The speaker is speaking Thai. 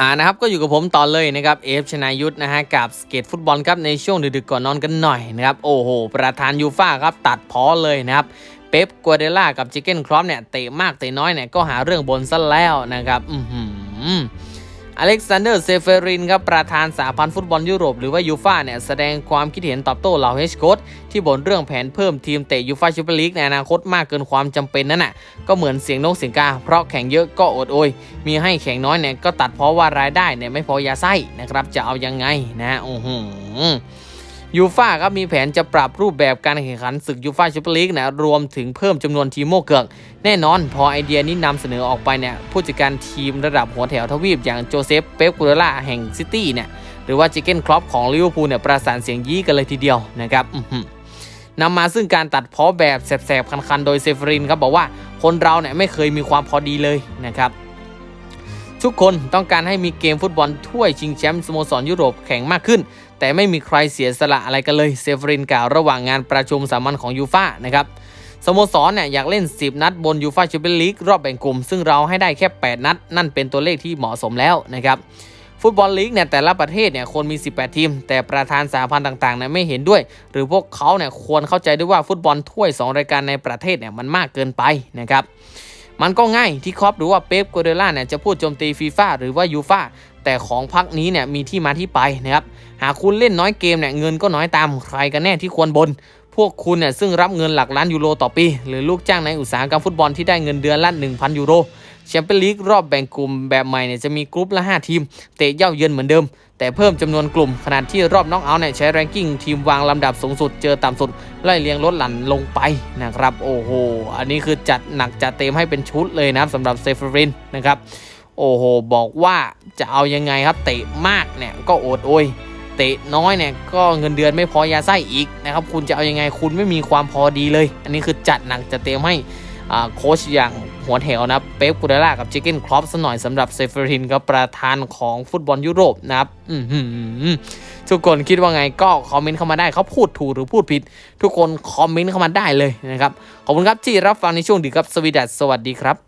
อ่านะครับก็อยู่กับผมต่อเลยนะครับเอฟชนายุทธนะฮะกับสเก็ตฟุตบอลครับในช่วงดึกๆก่อนนอนกันหน่อยนะครับโอ้โห ประธานยูฟ่าครับตัดพ้อเลยนะครับเป๊ปกัวเดล่ากับจิเก้นครอปเนี่ยเตะมากเตะน้อยเนี่ยก็หาเรื่องบนซะแล้วนะครับ อืม อเล็กซานเดอร์เซเฟรินครับประธานสาพันธ์ฟุตบอลยุโรปหรือว่ายูฟ่าเนี่ยแสดงความคิดเห็นตอบโต้เหล่าเฮชโค้ดที่บ่นเรื่องแผนเพิ่มทีมเตะยูฟ่าแชมเปี้ยนลีกในอนาคตมากเกินความจำเป็นนั่นน่ะก็เหมือนเสียงนกเสียงกา เพราะแข่งเยอะก็อดโอย มีให้แข่งน้อยเนี่ยก็ตัดเพราะว่ารายได้เนี่ยไม่พอยาไส้นะครับจะเอายังไงนะโอ้โห ยูฟ่าครับมีแผนจะปรับรูปแบบการแข่งขันศึกยูฟ่าแชมเปี้ยนลีกนะรวมถึงเพิ่มจำนวนทีมโมเกือก แน่นอนพอไอเดียนี้นำเสนอออกไปเนี่ยผู้จัดการทีมระดับหัวแถวทวีปอย่างโจเซฟเป๊ปกูเรล่าแห่งซิตี้เนี่ยหรือว่าจิเก้นครอปของลิเวอร์พูลเนี่ยประสานเสียงยี่กันเลยทีเดียวนะครับอื้อหือนำมาซึ่งการตัดเพ้อแบบแสบๆคันๆ โดยเซฟรินครับบอกว่าคนเราเนี่ยไม่เคยมีความพอดีเลยนะครับ ทุกคนต้องการให้มีเกมฟุตบอลถ้วยชิงแชมป์สโมสรยุโรปแข่งมากขึ้น แต่ไม่มีใครเสียสละอะไรกันเลยเซฟรินกล่าวระหว่างงานประชุมสามัญของยูฟ่านะครับสโมสรเนี่ยอยากเล่น 10 นัดบนยูฟ่าแชมเปี้ยนลีกรอบแบ่งกลุ่ม ซึ่งเราให้ได้แค่ 8 นัด นั่นเป็นตัวเลขที่เหมาะสมแล้วนะครับฟุตบอลลีกเนี่ยแต่ละประเทศเนี่ยควรมี 18 ทีม แต่ประธานสาพันธ์ต่างๆเนี่ยไม่เห็นด้วย หรือพวกเขาเนี่ยควรเข้าใจด้วยว่าฟุตบอลถ้วย 2 รายการในประเทศเนี่ยมันมากเกินไปนะครับ มันก็ง่ายที่ครอปหรือว่าเป๊ปกัวเดล่าเนี่ยจะพูดโจมตีฟีฟ่าหรือว่ายูฟ่าแต่ของพักนี้เนี่ยมีที่มาที่ไปนะครับหากคุณเล่นน้อยเกมเนี่ยเงินก็น้อยตามใครกันแน่ที่ควรบน พวกคุณเนี่ยซึ่งรับเงินหลักล้านยูโรต่อปี หรือลูกจ้างในอุตสาหกรรมฟุตบอลที่ได้เงินเดือนละ1,000 ยูโร แชมเปี้ยนลีกรอบแบ่งกลุ่มแบบใหม่เนี่ยจะมีกรุ๊ปละ 5 ทีม เตะเย่าเยือนเหมือนเดิม แต่เพิ่มจำนวนกลุ่มขนาดที่รอบน็อกเอาเนี่ยใช้แรงกิ้งทีมวางลำดับสูงสุดเจอต่ำสุด ไล่เลียงลดหลั่นลงไปนะครับ โอ้โห อันนี้คือจัดหนักจัดเต็มให้เป็นชุดเลยนะสำหรับเซฟรินนะครับโอ้โห บอกว่าจะเอายังไงครับเตะมากเนี่ยก็โอดโอยเตะน้อยเนี่ยก็เงินเดือนไม่พอยาไส้อีกนะครับคุณจะเอายังไงคุณไม่มีความพอดีเลย อันนี้คือจัดหนักจัดเต็มให้โค้ชอย่าง หัวแถวนะเป๊ปกูเดล่ากับจิเก้นครอปสหน่อยสำหรับเซฟรินกับประธานของฟุตบอลยุโรปนะครับทุกคนคิดว่าไงก็คอมเมนต์เข้ามาได้เขาพูดถูกหรือพูดผิด ทุกคนคอมเมนต์เข้ามาได้เลยนะครับ ขอบคุณครับที่รับฟังในช่วงดึกครับสวีดัสสวัสดีครับ